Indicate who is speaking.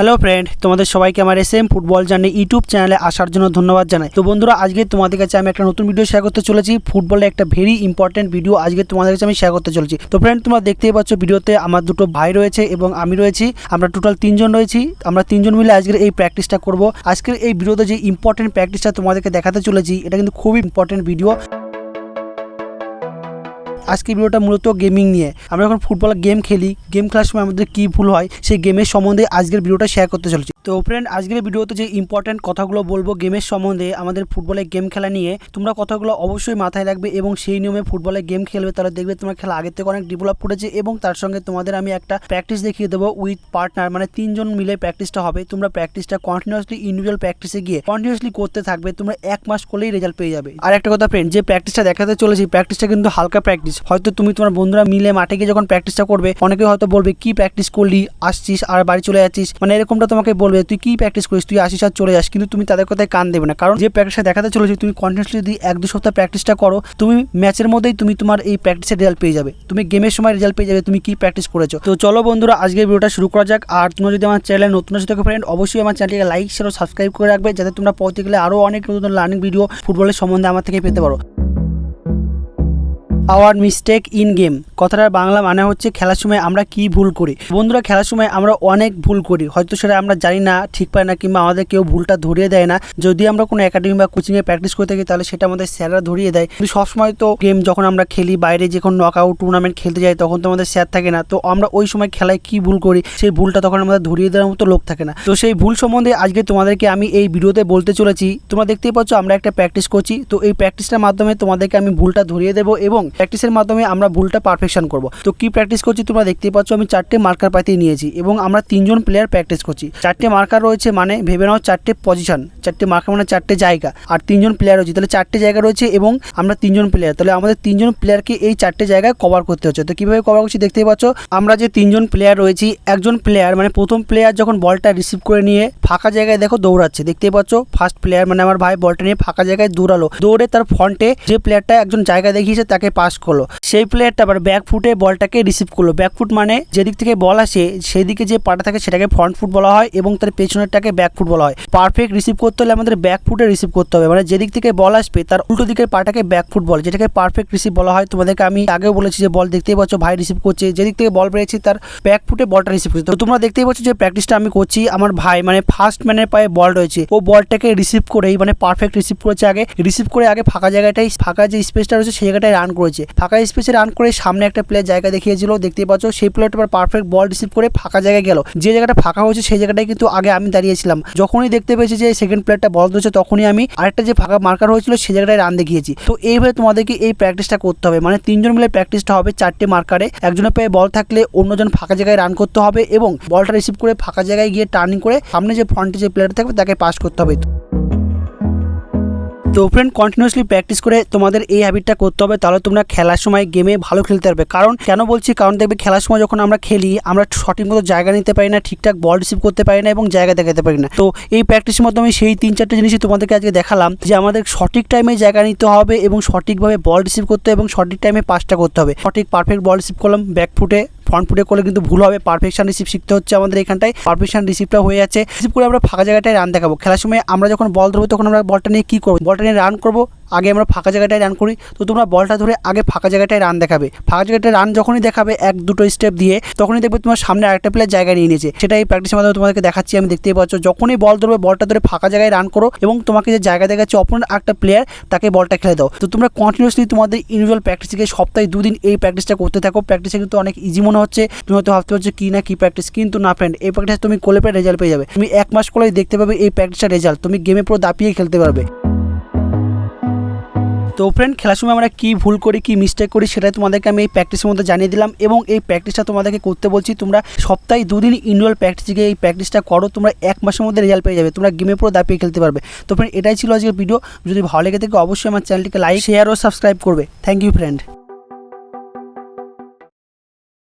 Speaker 1: Hello friend তোমাদের সবাইকে আমার S M football journey YouTube চ্যানেলে আসার জন্য ধন্যবাদ জানাই। তো বন্ধুরা, আজকে তোমাদের কাছে আমি একটা নতুন ভিডিও শেয়ার করতে চলেছি। ফুটবলের একটা ভেরি ইম্পর্টেন্ট ভিডিও আজকে তোমাদের কাছে আমি শেয়ার করতে চলেছি। তো ফ্রেন্ড তোমরা দেখতেই পাচ্ছ ভিডিওতে আমার দুটো ভাই রয়েছে এবং আমি রয়েছি। আমরা টোটাল তিনজন রয়েছি। আমরা তিনজন মিলে আজকের এই প্র্যাকটিসটা করব। আজকের এই ভিডিওতে যে ইম্পর্টেন্ট প্র্যাকটিসটা তোমাদেরকে দেখাতে চলেছি, এটা কিন্তু খুবই ইম্পর্টেন্ট ভিডিও আজকে ভিডিওটা মূলত গেমিং নিয়ে। আমরা যখন ফুটবল গেম খেলি। গেম খেলার সময় আমাদের কী ভুল হয়, সেই গেমের সম্বন্ধে আজকের ভিডিওটা শেয়ার করতে চলেছি। তো ফ্রেন্ড আজকের ভিডিওতে যে ইম্পর্টেন্ট কথাগুলো বলব গেমের সম্বন্ধে আমাদের ফুটবলে গেম খেলা নিয়ে, তোমরা কথাগুলো অবশ্যই মাথায় রাখবে এবং সেই নিয়মে ফুটবলে গেম খেলবে। তাহলে দেখবে তোমার খেলা আগের থেকে অনেক ডেভেলপ করেছে এবং তার সঙ্গে তোমাদের আমি একটা প্র্যাকটিস দেখিয়ে দেবো উইথ পার্টনার মানে তিনজন মিলে প্র্যাকটিসটা হবে। তোমরা প্র্যাকটিসটা কন্টিনিউসলি ইন্ডিভিজুয়াল প্র্যাকটিসে গিয়ে কন্টিনিউসলি করতে থাকবে। তোমরা এক মাস করলেই রেজাল্ট পেয়ে যাবে। আর একটা কথা ফ্রেন্ড যে প্র্যাকটিসটা দেখাতে চলেছি প্র্যাকটিসটা কিন্তু হালকা প্র্যাকটিস হয়তো তুমি তোমার বন্ধুরা মিলে মাঠে গিয়ে যখন প্র্যাকটিসটা করবে, অনেকে হয়তো বলবে, কি প্র্যাকটিস করলি? আসছিস? আর বাড়ি চলে যাচ্ছিস? মানে এরকমটা তোমাকে বলবে, তুই কি প্র্যাকটিস করিস? তুই আসিস আর চলে যাস। কিন্তু তুমি তাদের কথায় কান দেবে না। কারণ যে প্র্যাকটিসটা দেখাতে চলেছে, তুমি কন্টিনিউসলি যদি এক দু সপ্তাহ প্র্যাকটিসটা করো, তুমি ম্যাচের মধ্যেই তুমি তোমার এই প্র্যাকটিসের রেজাল্ট পেয়ে যাবে। তুমি গেমের সময় রেজাল্ট পেয়ে যাবে, তুমি কি প্র্যাকটিস করেছ? তো চলো বন্ধুরা আজকে ভিডিওটা শুরু করা যাক। আর তোমরা যদি আমার চ্যানেলে নতুন আসে থাকো ফ্রেন্ড অবশ্যই আমার চ্যানেলটিকে লাইক শেয়ার সাবস্ক্রাইব করে রাখবে, যাতে তোমরা গেলে আরও অনেক নতুন লার্নিং ভিডিও ফুটবলের সম্বন্ধে আমার থেকে পেতে পারো। Our mistake in game. কথাটার বাংলা মানে হচ্ছে খেলার সময় আমরা কি ভুল করি। বন্ধুরা, খেলার সময় আমরা অনেক ভুল করি। হয়তো সেটা আমরা জানি না, ঠিক পাই না, কিংবা আমাদের কেউ ভুলটা ধরিয়ে দেয় না। যদি আমরা কোনো একাডেমি বা কোচিংয়ে প্র্যাকটিস করে থাকি, তাহলে সেটা আমাদের স্যাররা ধরিয়ে দেয়। কিন্তু সবসময় তো গেম যখন আমরা খেলি, বাইরে যখন নক আউট টুর্নামেন্ট খেলতে যাই, তখন তো আমাদের স্যার থাকে না। তো আমরা ওই সময় খেলায় কি ভুল করি, সেই ভুলটা তখন আমাদের ধরিয়ে দেওয়ার মতো লোক থাকে না। তো সেই ভুল সম্বন্ধে আজকে তোমাদেরকে আমি এই ভিডিওতে বলতে চলেছি। তোমরা দেখতেই পাচ্ছ, আমরা একটা প্র্যাকটিস করছি। তো এই প্র্যাকটিসটার মাধ্যমে তোমাদেরকে আমি ভুলটা ধরিয়ে দেবো এবং প্র্যাকটিসের মাধ্যমে আমরা ভুলটা পারফেকশন করব। তো কি প্র্যাকটিস করছি তোমরা দেখতেই পাচ্ছ, আমি চারটে মার্কার পাতি নিয়েছি এবং আমরা তিনজন প্লেয়ার প্র্যাকটিস করছি। চারটে মার্কার রয়েছে মানে ভেবে নাও চারটে পজিশন চারটে মার্কার মানে চারটে জায়গা আর তিনজন প্লেয়ার রয়েছে। তাহলে চারটে জায়গা রয়েছে এবং আমরা তিনজন প্লেয়ার তাহলে আমাদের তিনজন প্লেয়ারকে এই চারটে জায়গায় কভার করতে হচ্ছে। তো কীভাবে কভার করছি দেখতেই পাচ্ছ, আমরা যে তিনজন প্লেয়ার রয়েছি, একজন প্লেয়ার মানে প্রথম প্লেয়ার যখন বলটা রিসিভ করে নিয়ে ফাঁকা জায়গায় দেখো দৌড়াচ্ছে। দেখতেই পাচ্ছ ফার্স্ট প্লেয়ার মানে আমার ভাই বলটা নিয়ে ফাঁকা জায়গায় দৌড়ালো। দৌড়ে তার ফ্রন্টে যে প্লেয়ারটা একজন জায়গা দেখিয়েছে, তাকে পাস করল। সেই প্লেয়ারটা আবার ব্যাক ফুটে বলটাকে রিসিভ করল। ব্যাক ফুট মানে যেদিক থেকে বল আসে সেই দিকে যে পাটা থাকে সেটাকে ফ্রন্ট ফুট বলা হয় এবং তার পেছনেরটাকে ব্যাক ফুট বলা হয়। পারফেক্ট রিসিভ করতে হলে আমাদের ব্যাক ফুটে রিসিভ করতে হবে। মানে যেদিক থেকে বল আসবে, তার উল্টো দিকের পাটাকে ব্যাক ফুট বলে। যেটাকে পারফেক্ট রিসিভ বলা হয়, তোমাদেরকে আমি আগেও বলেছি যে বল দেখতেই পাচ্ছ ভাই রিসিভ করছে। যেদিক থেকে বল বেড়েছে তার ব্যাক ফুটে বলটা রিসিভ করছে। তো তোমরা দেখতেই পাচ্ছ যে প্র্যাকটিসটা আমি করছি। আমার ভাই মানে ফার্স্ট ম্যানের পায়ে বল রয়েছে। ও বলটাকে রিসিভ করেই মানে পারফেক্ট রিসিভ করেছে আগে। রিসিভ করে আগে ফাঁকা জায়গাটাই, ফাঁকা যে স্পেসটা রয়েছে, সেই জায়গাটায় রান করেছে। ফাঁকা স্পেসে রান করে সামনে একটা প্লেয়ার জায়গা দেখিয়েছিল, দেখতেই পাচ্ছ, সেই প্লেয়ারটা পারফেক্ট বল রিসিভ করে ফাঁকা জায়গায় গেল। যে জায়গাটা ফাঁকা হয়েছে, সেই জায়গাটায় কিন্তু আগে আমি দাঁড়িয়েছিলাম। যখনই দেখতে পেয়েছি যে সেকেন্ড প্লেয়ারটা বল ধরেছে, তখনই আমি আরেকটা যে ফাঁকা মার্কার হয়েছিল, সেই জায়গাটায় রান দেখিয়েছি। তো এইভাবে তোমাদেরকে এই প্র্যাকটিসটা করতে হবে। মানে তিনজন মিলে প্র্যাকটিসটা হবে চারটে মার্কারে একজনের পায়ে বল থাকলে অন্যজন ফাঁকা জায়গায় রান করতে হবে এবং বলটা রিসিভ করে ফাঁকা জায়গায় গিয়ে টার্নিং করে সামনে যে ফ্রন্টে যে প্লেয়ার থাকবে, তাকে পাস করতে হবে। তো ফ্রেন্ড কন্টিনিউসলি প্র্যাকটিস করে তোমাদের এই হ্যাবিটটা করতে হবে। তাহলে তোমরা খেলার সময় গেমে ভালো খেলতে পারবে। কারণ, কেন বলছি? কারণ দেখবে খেলার সময় যখন আমরা খেলি, আমরা সঠিক মতো জায়গা নিতে পারি না, ঠিকঠাক বল রিসিভ করতে পারি না এবং জায়গা দেখাতে পারি না। তো এই প্র্যাকটিসের মাধ্যমে সেই তিন চারটে জিনিসই তোমাদেরকে আজকে দেখালাম যে আমাদের সঠিক টাইমে জায়গা নিতে হবে এবং সঠিকভাবে বল রিসিভ করতে হবে এবং সঠিক টাইমে পাসটা করতে হবে। সঠিক পারফেক্ট বল রিসিভ করলাম ব্যাক ফুটে ফ্রন্ট ফুটে করলে কিন্তু ভুল হবে। পারফেকশন রিসিভ শিখতে হচ্ছে আমাদের এখানটায়। পারফেকশন রিসিভটা হয়ে যাচ্ছে। রিসিভ করে আমরা ফাঁকা জায়গাটায় রান দেখাবো। খেলার সময় আমরা যখন বল ধরবো, তখন আমরা বলটা নিয়ে কী করব? বলটা নিয়ে রান করব। আগে আমরা ফাঁকা জায়গাটায় রান করি, তো তোমরা বলটা ধরে আগে ফাঁকা জায়গাটায় রান দেখাবে। ফাঁকা জায়গাটায় রান যখনই দেখাবে, এক, দুটো স্টেপ দিয়ে, তখনই দেখবে তোমার সামনে আরেকটা প্লেয়ার জায়গা নিয়ে নিয়েছে। সেটা এই প্র্যাকটিসের মাধ্যমে তোমাদেরকে দেখাচ্ছি, আমি দেখতেই পাচ্ছ। যখনই বল ধরবে, বলটা ধরে ফাঁকা জায়গায় রান করো এবং তোমাকে যে জায়গা দেখাচ্ছে অপর একটা প্লেয়ার তাকে বলটা খেলে দাও। তো তোমরা কন্টিনিউসলি তোমাদের ইন্ডিভিজুয়াল প্র্যাকটিস থেকে সপ্তাহে দুদিন এই প্র্যাকটিসটা করতে থাকো। প্র্যাকটিসে কিন্তু অনেক ইজি মনে হচ্ছে। তুমি হয়তো ভাবতে পারছ, কি না কি প্র্যাকটিস কিন্তু না ফ্রেন্ড এই প্র্যাকটিস তুমি করলে রেজাল্ট পেয়ে যাবে। তুমি এক মাস করলেই দেখতে পাবে এই প্র্যাকটিসটা রেজাল্ট তুমি গেমে পুরো দাপিয়ে খেলতে পারবে। তো ফ্রেন্ড খেলার সময় আমরা কী ভুল করি, কী মিস্টেক করি সেটাই তোমাদেরকে আমি এই প্র্যাকটিসের মধ্যে জানিয়ে দিলাম এবং এই প্র্যাকটিসটা তোমাদেরকে করতে বলছি, তোমরা সপ্তাহে দুদিন প্র্যাকটিস প্র্যাকটিসে এই প্র্যাকটিসটা করো, তোমরা এক মাসের মধ্যে রেজাল্ট পেয়ে যাবে, তোমরা গেমে পুরো দাপিয়ে খেলতে পারবে। তো ফ্রেন্ড এটাই ছিল আজকের ভিডিও যদি ভালো লেগে থাকে অবশ্যই আমার চ্যানেলটিকে লাইক শেয়ার ও সাবস্ক্রাইব করবে। Thank you friend